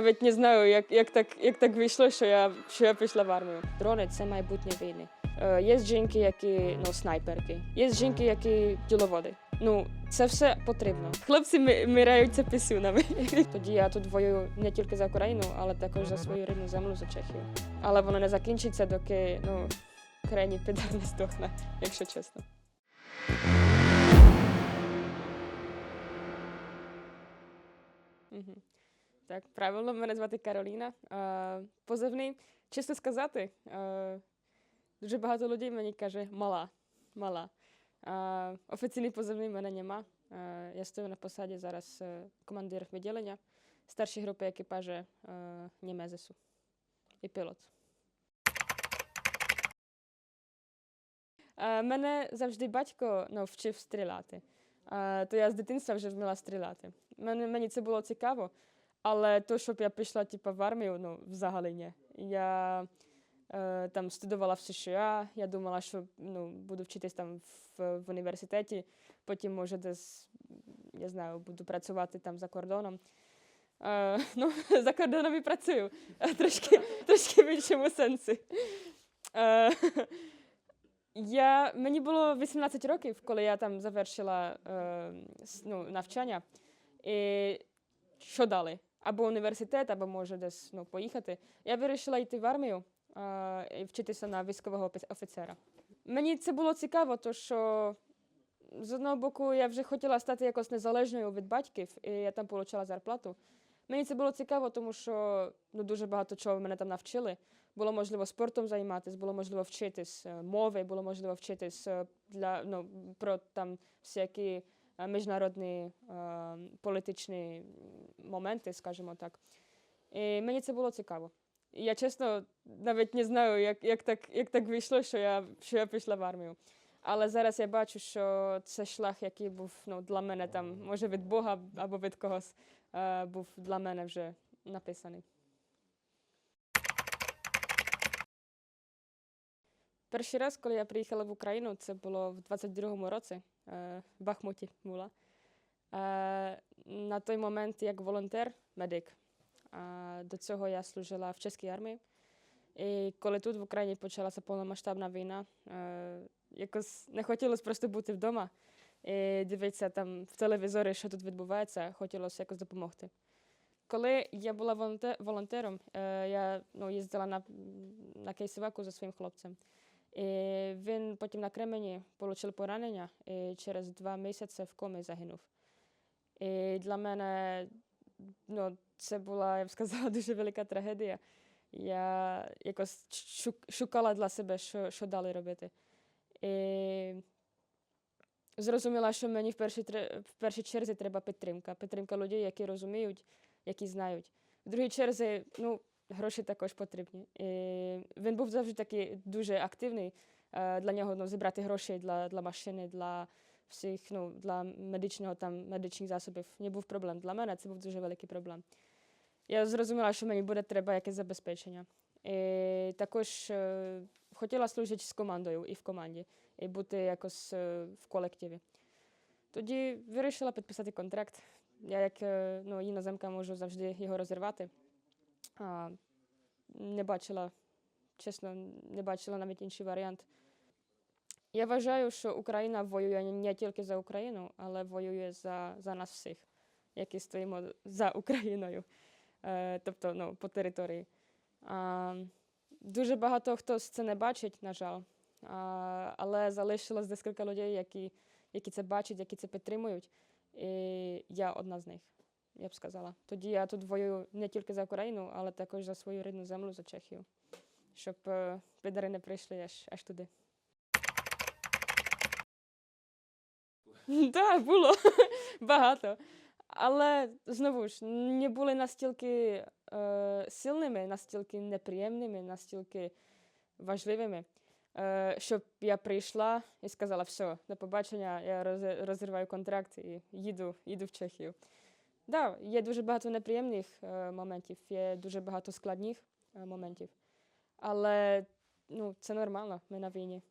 навіть не знаю, як, як, так, як так вийшло, що я, що я пішла в армію. Дрони це майбутнє війни. Е, є жінки, які ну, снайперки, є жінки, які діловоди. Ну, це все потрібно. Хлопці миряються пісюнами. Тоді я тут воюю не тільки за Україну, але також за свою рідну землю, за Чехію. Але воно не закінчиться, доки ну, крайній підар не здохне, якщо чесно. Мгм. Так, правильно, мене звати Кароліна. Е, позивний, чесно сказати, е, дуже багато людей мені каже мала. мала. Е, офіційний позивний в мене нема. Е, я стою на посаді зараз е, командир відділення старшої групи екіпажу е, Німезису і пілот. Е, мене завжди батько ну, вчив стріляти. Е, то я з дитинства вже вміла стріляти. Мене, мені це було цікаво, але то, щоб я пішла типу, в армію, ну, взагалі ні. Я е, там студувала в США, я думала, що ну, буду вчитись там в, в університеті, потім, може, десь, я знаю, буду працювати там за кордоном. Е, ну, за кордоном і працюю, трошки, трошки в іншому сенсі. Е, я, мені було 18 років, коли я там завершила е, ну, навчання. І що далі? Або університет, або може десь ну, поїхати. Я вирішила йти в армію і вчитися на військового офіцера. Мені це було цікаво, то що з одного боку я вже хотіла стати якось незалежною від батьків, і я там отримала зарплату. Мені це було цікаво, тому що ну, дуже багато чого мене там навчили. Було можливо спортом займатися, було можливо вчитись е, мови, було можливо вчитись е, для, ну, про там всякі міжнародні е, політичні моменти, скажімо так. І мені це було цікаво. Я чесно навіть не знаю, як, як, так, як так вийшло, що я, що я пішла в армію. Але зараз я бачу, що це шлях, який був ну, для мене там, може від Бога або від когось, е, був для мене вже написаний. Перший раз, коли я приїхала в Україну, це було в 22-му році, е, в Бахмуті була. Е, на той момент як волонтер, медик. До цього я служила в чеській армії. І коли тут в Україні почалася повномасштабна війна, е, якось не хотілося просто бути вдома і дивитися там в телевізорі, що тут відбувається, хотілося якось допомогти. Коли я була волонтером, я ну, їздила на, на кейсиваку за своїм хлопцем. Він потім на Кремені отримав поранення і через два місяці в комі загинув. І для мене ну, це була, я б сказала, дуже велика трагедія. Я якось шукала для себе, що, що далі робити. І зрозуміла, що мені в першій, в першій черзі треба підтримка. Підтримка людей, які розуміють, які знають. В другій черзі, ну, гроші також потрібні. І він був завжди такий дуже активний. Е, Для нього ну, зібрати гроші для, для машини, для всіх, ну, для медичного там, медичних засобів не був проблем. Для мене це був дуже великий проблем. Я зрозуміла, що мені буде треба якесь забезпечення. І також е, хотіла служити з командою і в команді, і бути якось е, в колективі. Тоді вирішила підписати контракт. Я як ну, іноземка можу завжди його розірвати. А, не бачила, чесно, не бачила навіть інший варіант. Я вважаю, що Україна воює не тільки за Україну, але воює за, за нас всіх, які стоїмо за Україною, е, тобто ну, по території. А, дуже багато хто це не бачить, на жаль, а, але залишилось декілька людей, які, які це бачать, які це підтримують. І я одна з них, я б сказала. Тоді я тут воюю не тільки за Україну, але також за свою рідну землю, за Чехію, щоб е, підари не прийшли аж, аж туди. Так, було багато. Але знову ж не були настільки е, сильними, настільки неприємними, настільки важливими, е, щоб я прийшла і сказала, все, до побачення, я розриваю контракт і їду, їду в Чехію. Да, є дуже багато неприємних е, моментів, є дуже багато складних е, моментів. Але ну, це нормально, ми на війні.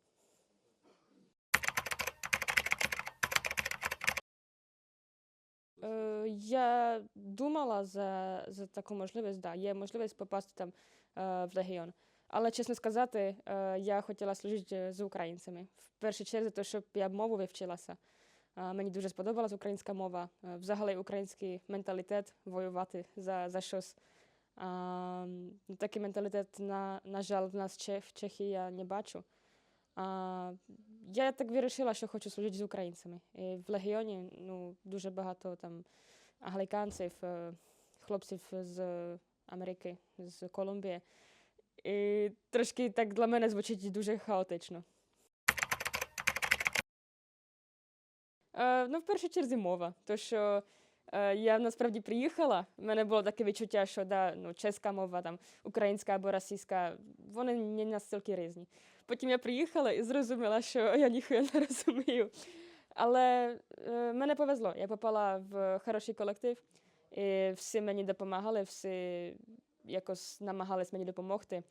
Е, я думала за, за таку можливість, да, є можливість попасти там е, в легіон. Але чесно сказати, е, я хотіла служити з українцями. В першу чергу, то, щоб я мову вивчилася. Е, мені дуже сподобалась українська мова, е, взагалі український менталітет воювати за, за щось. А, м, такий менталітет, на, на жаль, в нас Чех, в Чехії я не бачу. А, я так вирішила, що хочу служити з українцями. І в легіоні ну, дуже багато там англіканців, е, хлопців з Америки, з Колумбії. І трошки так для мене звучить дуже хаотично. Е, ну, в першу черзі мова. То, що е, я насправді приїхала, в мене було таке відчуття, що да, ну, чеська мова, там, українська або російська, вони не настільки різні. Потім я приїхала і зрозуміла, що я ніхуя не розумію. Але е, мене повезло. Я попала в хороший колектив, і всі мені допомагали, всі якось намагались мені допомогти.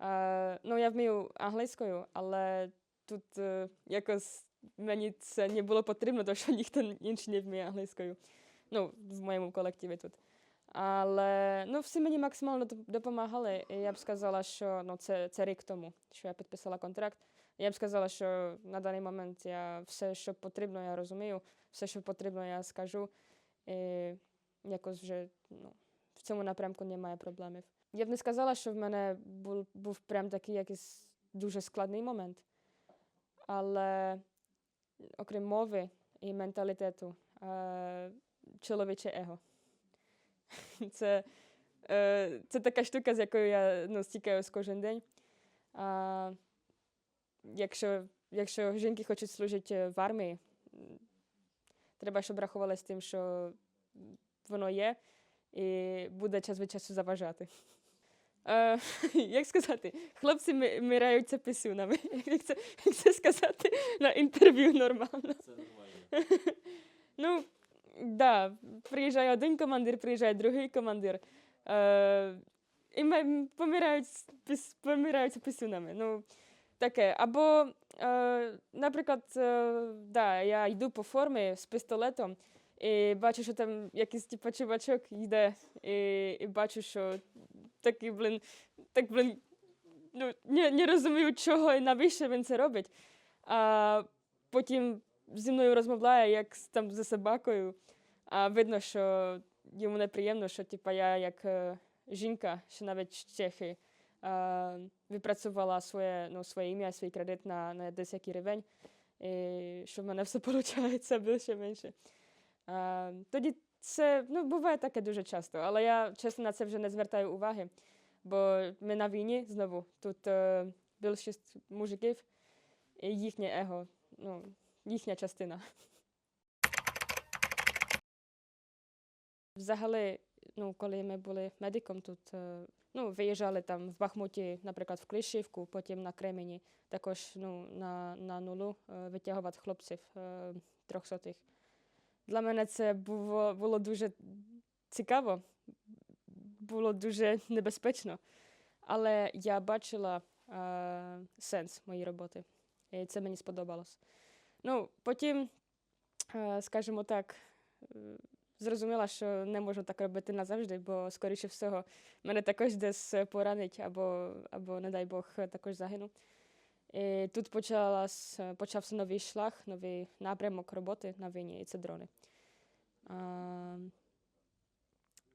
Е, ну, я вмію англійською, але тут е, якось мені це не було потрібно, тому що ніхто інший не вміє англійською. Ну, в моєму колективі тут. Але ну, всі мені максимально допомагали. І я б сказала, що ну, це, це рік тому, що я підписала контракт. Я б сказала, що на даний момент я все, що потрібно, я розумію, все, що потрібно, я скажу. І якось вже ну, в цьому напрямку немає проблемів. Я б не сказала, що в мене був, був прям такий якийсь дуже складний момент. Але окрім мови і менталітету, чоловіче его. Це, це така штука, з якою я ну, стікаюсь кожен день. А, якщо, якщо жінки хочуть служити в армії, треба, щоб рахували з тим, що воно є, і буде час від часу заважати. Е, як сказати, хлопці мираються писюнами. Як це, як це сказати на інтерв'ю нормально? Це нормально. Ну, да, приїжджає один командир, приїжджає другий командир. Е, і ми помирають, помираються писюнами. Ну, таке. Або, е, наприклад, е, да, я йду по формі з пістолетом і бачу, що там якийсь типу, чувачок йде, і, і бачу, що такий, блин, так, блин, ну, не, не розумію, чого і навіщо він це робить. А потім зі мною розмовляє, як там за собакою. А видно, що йому неприємно, що типу, я як е, жінка, що навіть з Чехії, е, відпрацювала своє, ну, своє ім'я, свій кредит на, на десь рівень, і що в мене все виходить більше-менше. Е, тоді це ну, буває таке дуже часто, але я чесно на це вже не звертаю уваги, бо ми на війні знову. Тут е, більшість мужиків і їхнє его, ну, їхня частина. Взагалі, ну, коли ми були медиком, тут е, ну, виїжджали там в Бахмуті, наприклад, в Клишівку, потім на Кремені, також ну, на, на нулу е, витягувати хлопців е, трьохсотих. Для мене це було, було дуже цікаво, було дуже небезпечно, але я бачила е, сенс моєї роботи, і це мені сподобалось. Ну, потім, е, скажімо так, е, зрозуміла, що не можу так робити назавжди, бо, скоріше всього, мене також десь поранить або, або не дай Бог, також загину. І тут почалась, почався новий шлях, новий напрямок роботи на війні, і це дрони. А,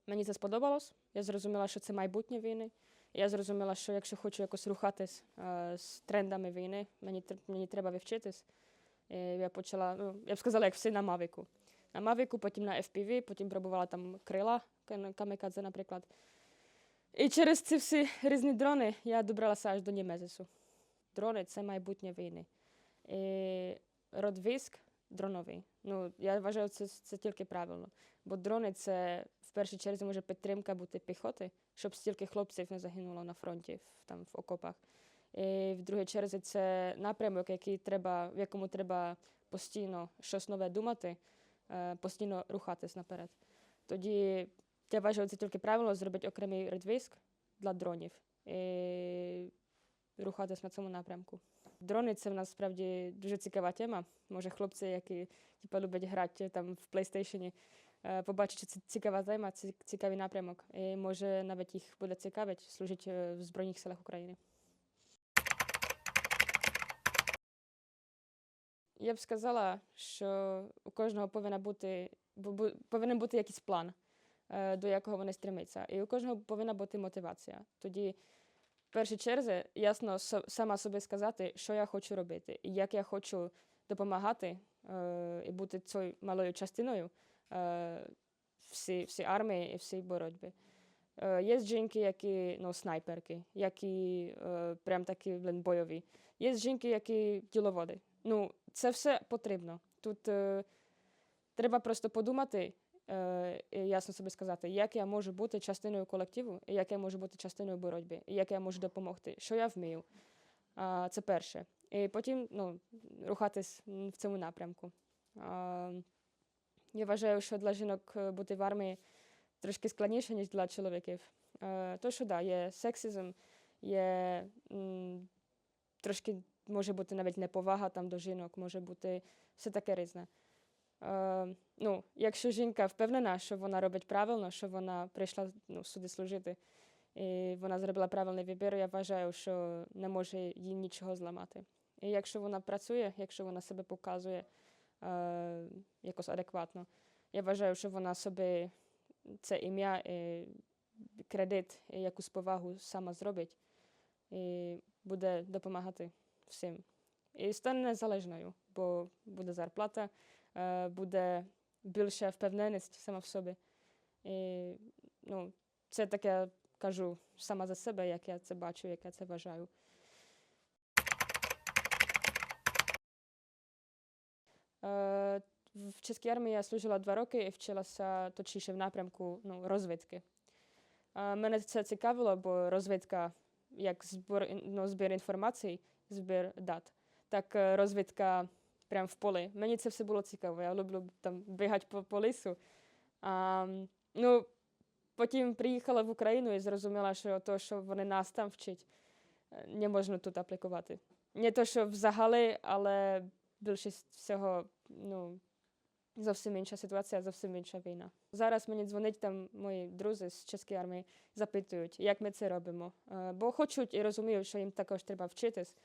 мені це сподобалось. Я зрозуміла, що це майбутнє війни. Я зрозуміла, що якщо хочу якось рухатись а, з трендами війни, мені, тр- мені треба вивчитись. І я почала, ну, я б сказала, як всі на Мавіку. На Мавіку, потім на FPV, потім пробувала там крила кам- камікадзе, наприклад. І через ці всі різні дрони я добралася аж до Німезису. Дрони це майбутнє війни. Род військ дроновий. Ну, я вважаю, це, це тільки правильно. Бо дрони це в першій черзі може підтримка бути піхоти, щоб стільки хлопців не загинуло на фронті, в, там, в окопах. І в другій черзі це напрямок, який треба, в якому треба постійно щось нове думати, е, постійно рухатись наперед. Тоді я вважаю, це тільки правильно зробити окремий редвійськ для дронів і рухатись на цьому напрямку. Дрони це в нас справді дуже цікава тема. Може, хлопці, які типу, люблять грати там в PlayStation, е, побачать, що це цікава тема, це цікавий напрямок. І може навіть їх буде цікавить служити е, в Збройних силах України. Я б сказала, що у кожного повинна бути, бу- бу- повинен бути якийсь план, е, до якого вони стремиться. І у кожного повинна бути мотивація. Тоді, в першій черзі, ясно сама собі сказати, що я хочу робити, і як я хочу допомагати е, і бути цією малою частиною е, всі, всі армії і всій боротьбі. Е, є жінки, які ну, снайперки, які е, прям такі блин, бойові. Є жінки, які діловоди. Ну, це все потрібно. Тут е, треба просто подумати ясно собі сказати, як я можу бути частиною колективу, і як я можу бути частиною боротьби, і як я можу допомогти, що я вмію. Це перше. І потім ну, рухатись в цьому напрямку. Я вважаю, що для жінок е, бути в армії трошки складніше, ніж для чоловіків. Е, то, що да, є сексизм, є трошки може бути навіть неповага там до жінок, може бути все таке різне. Е, ну, якщо жінка впевнена, що вона робить правильно, що вона прийшла ну, сюди служити, і вона зробила правильний вибір, я вважаю, що не може їй нічого зламати. І якщо вона працює, якщо вона себе показує е, якось адекватно, я вважаю, що вона собі це ім'я, і кредит, і якусь повагу сама зробить і буде допомагати всім. І стане незалежною, бо буде зарплата, буде більша впевненість сама в собі. І ну, це таке кажу сама за себе, як я це бачу, як я це вважаю. Е, В чеській армії я служила два роки і вчилася точніше в напрямку ну, розвідки. Е, Мене це цікавило, бо розвідка як збір, ну, збір інформації, збір дат, так е, розвідка прямо в полі. Мені це все було цікаво. Я люблю там бігати по, по лісу. А, ну, потім приїхала в Україну і зрозуміла, що то, що вони нас там вчать, е, не можна тут аплікувати. Не то, що взагалі, але більшість всього, ну, зовсім інша ситуація, зовсім інша війна. Зараз мені дзвонять там мої друзі з чеської армії, запитують, як ми це робимо. Е, Бо хочуть і розуміють, що їм також треба вчитись.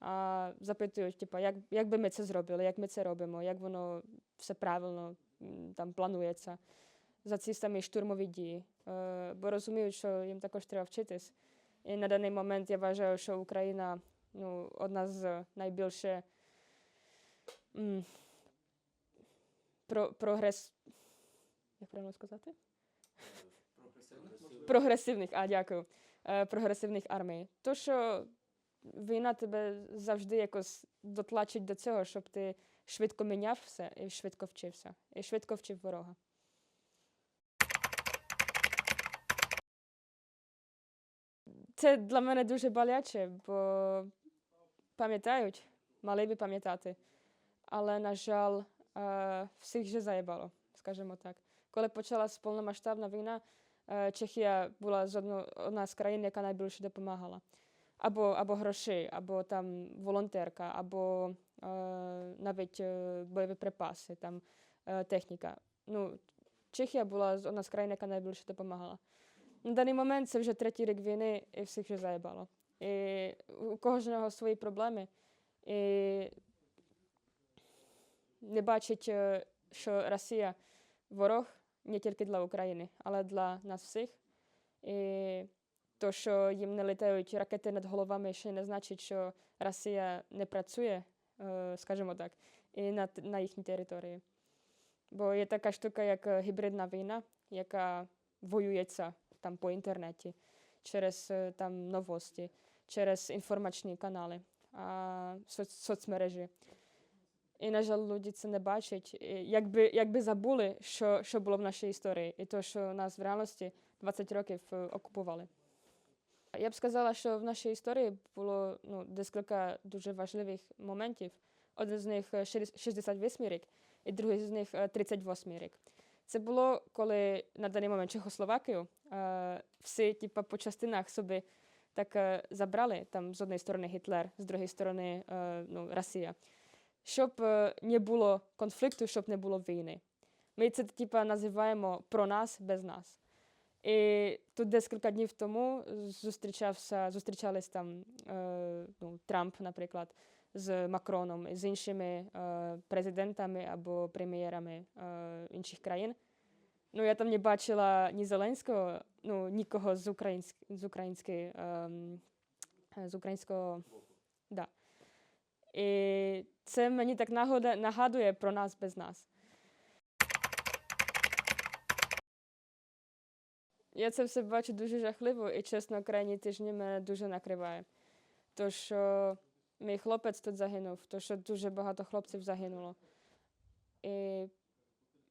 А запитують, типу, як, як би ми це зробили, як ми це робимо, як воно все правильно там планується за ці самі штурмові дії. Е, Бо розуміють, що їм також треба вчитись. І на даний момент я вважаю, що Україна ну, одна з найбільше м, про, прогрес. Як правильно сказати? Прогресивних, а дякую. Е, прогресивних армій. То, що війна тебе завжди якось дотлачить до цього, щоб ти швидко міняв все і швидко вчився, і швидко вчив ворога. Це для мене дуже боляче, бо пам'ятають, мали би пам'ятати. Але, на жаль, е, всіх же заїбало, скажімо так. Коли почалась повномасштабна війна, е, Чехія була одна з країн, яка найбільше допомагала. Або, або гроші, або там волонтерка, або е, навіть е, бойові припаси, там, е, техніка. Ну, Чехія була одна з країн, яка найбільше допомагала. На даний момент це вже третій рік війни, і всіх вже заїбало. І у кожного свої проблеми. І не бачить, е, що Росія ворог не тільки для України, але для нас всіх. І то, що їм не літають ракети над головами, ще не значить, що Росія не працює, скажімо так, і на, на їхній території. Бо є така штука, як гібридна війна, яка воюється там по інтернеті, через там новості, через інформаційні канали, а, соц, соцмережі. І, на жаль, люди це не бачать. Якби, якби забули, що, що було в нашій історії, і то, що нас в реальності 20 років окупували. Я б сказала, що в нашій історії було ну, декілька дуже важливих моментів. Один з них е, 68 рік, і другий з них е, 38 рік. Це було, коли на даний момент Чехословакію е, всі типу, по частинах собі так е, забрали, там з однієї сторони Гітлер, з другої сторони е, ну, Росія, щоб е, не було конфлікту, щоб не було війни. Ми це типа називаємо про нас без нас. І тут декілька днів тому зустрічався, зустрічались там е, ну, Трамп, наприклад, з Макроном і з іншими е, президентами або прем'єрами е, інших країн. Ну, я там не бачила ні Зеленського, ну, нікого з, українськ, з української, ем, з українського. Да. І це мені так нагадує про нас без нас. Я це все бачу дуже жахливо і, чесно, крайні тижні мене дуже накриває. То, що мій хлопець тут загинув, то, що дуже багато хлопців загинуло. І,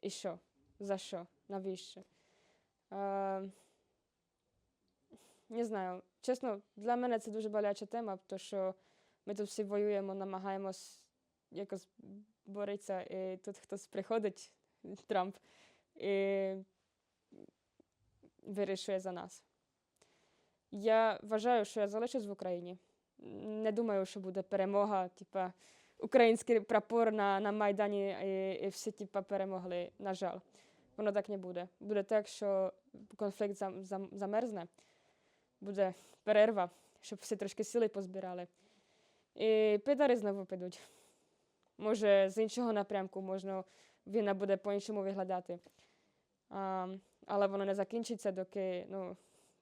і що? За що? Навіщо? Е, не знаю. Чесно, для мене це дуже боляча тема, тому що ми тут всі воюємо, намагаємось якось боротися, і тут хтось приходить, Трамп, і вирішує за нас. Я вважаю, що я залишусь в Україні. Не думаю, що буде перемога, типа український прапор на, на Майдані і, і всі типа, перемогли. На жаль, воно так не буде. Буде так, що конфлікт зам, зам, замерзне, буде перерва, щоб всі трошки сили позбирали. І підари знову підуть. Може, з іншого напрямку можна війна буде по-іншому виглядати. А, але воно не закінчиться, доки ну,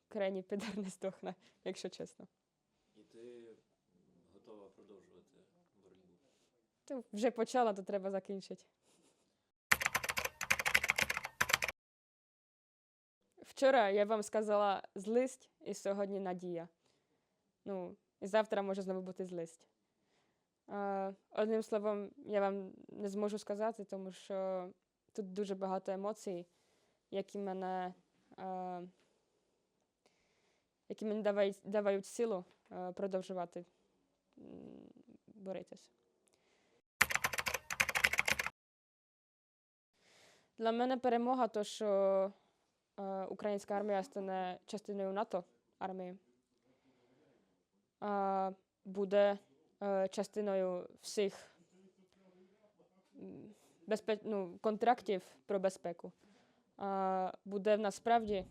крайній підар не здохне, якщо чесно. І ти готова продовжувати боротьбу. То вже почала, то треба закінчити. Вчора я вам сказала злість, і сьогодні надія. Ну, і завтра може знову бути злість. Е, одним словом, я вам не зможу сказати, тому що тут дуже багато емоцій, які мене, е, які мені давають, давають силу е, продовжувати боротися. Для мене перемога, то що е, українська армія стане частиною НАТО армії, е, буде е, частиною всіх безпе... ну, контрактів про безпеку. Буде насправді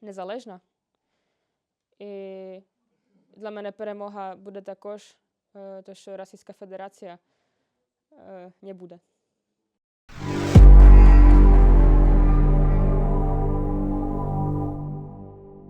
незалежна. І для мене перемога буде також, е, то що Російська Федерація е, не буде.